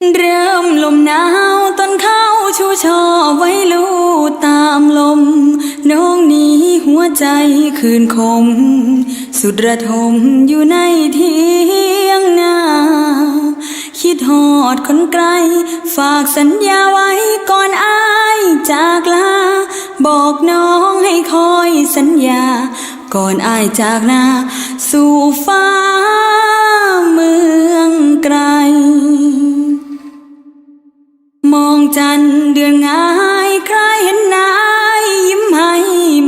เริ่มลมหนาวต้นข้าวชูช่อไว้ลูตามลม น้องนี้หัวใจคืนคม สุดระทมอยู่ในเทียงนาคิดหอดคนไกล ฝากสัญญาไว้ก่อนอายจากลา บอกน้องให้คอยสัญญา ก่อนอายจากนาสู่ฟ้าเมือง จันทร์เดือนง่ายใครเห็นนายยิ้มให้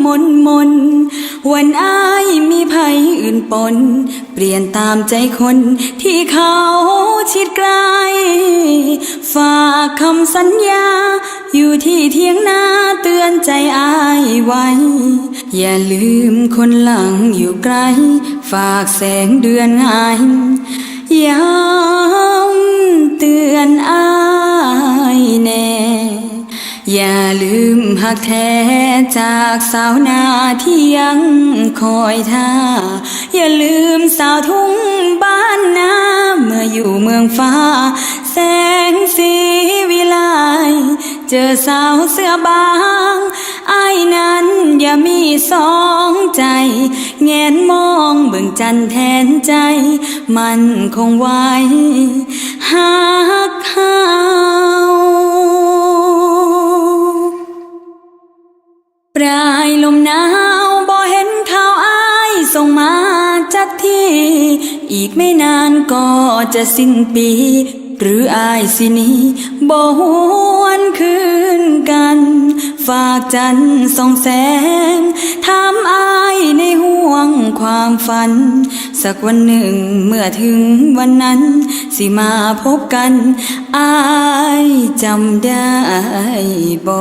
มนมนวันอายมีภัยอื่นปน เปลี่ยนตามใจคนที่เขาชิดไกล ฝากคำสัญญา อยู่ที่เทียงนาเตือนใจอายไว้ อย่าลืมคนหลังอยู่ไกล ฝากแสงเดือนง่ายย้ำเลืมหักแท้จากสาวนาที่ยังคอยท่า อย่าลืมสาวทุ่งบ้านนาเมื่ออยู่เมืองฟ้า แสงสีวิไลเจอสาวเสื้อบางไอายนั้นอย่ามีสองใจ แงนมองเบิ่งจันแทนใจ มันคงไว้หักเฮา ปลายลมหนาวบ่เห็นข่าวอายส่งมาจากที่อีกไม่นานก็จะสิ้นปี หรืออายสินี้บ่หวนคืนกัน ฝากจันทร์ส่องแสงถามอายในห่วง ความฝัน สักวันหนึ่งเมื่อถึงวันนั้น สิมาพบกันอายจำได้บ่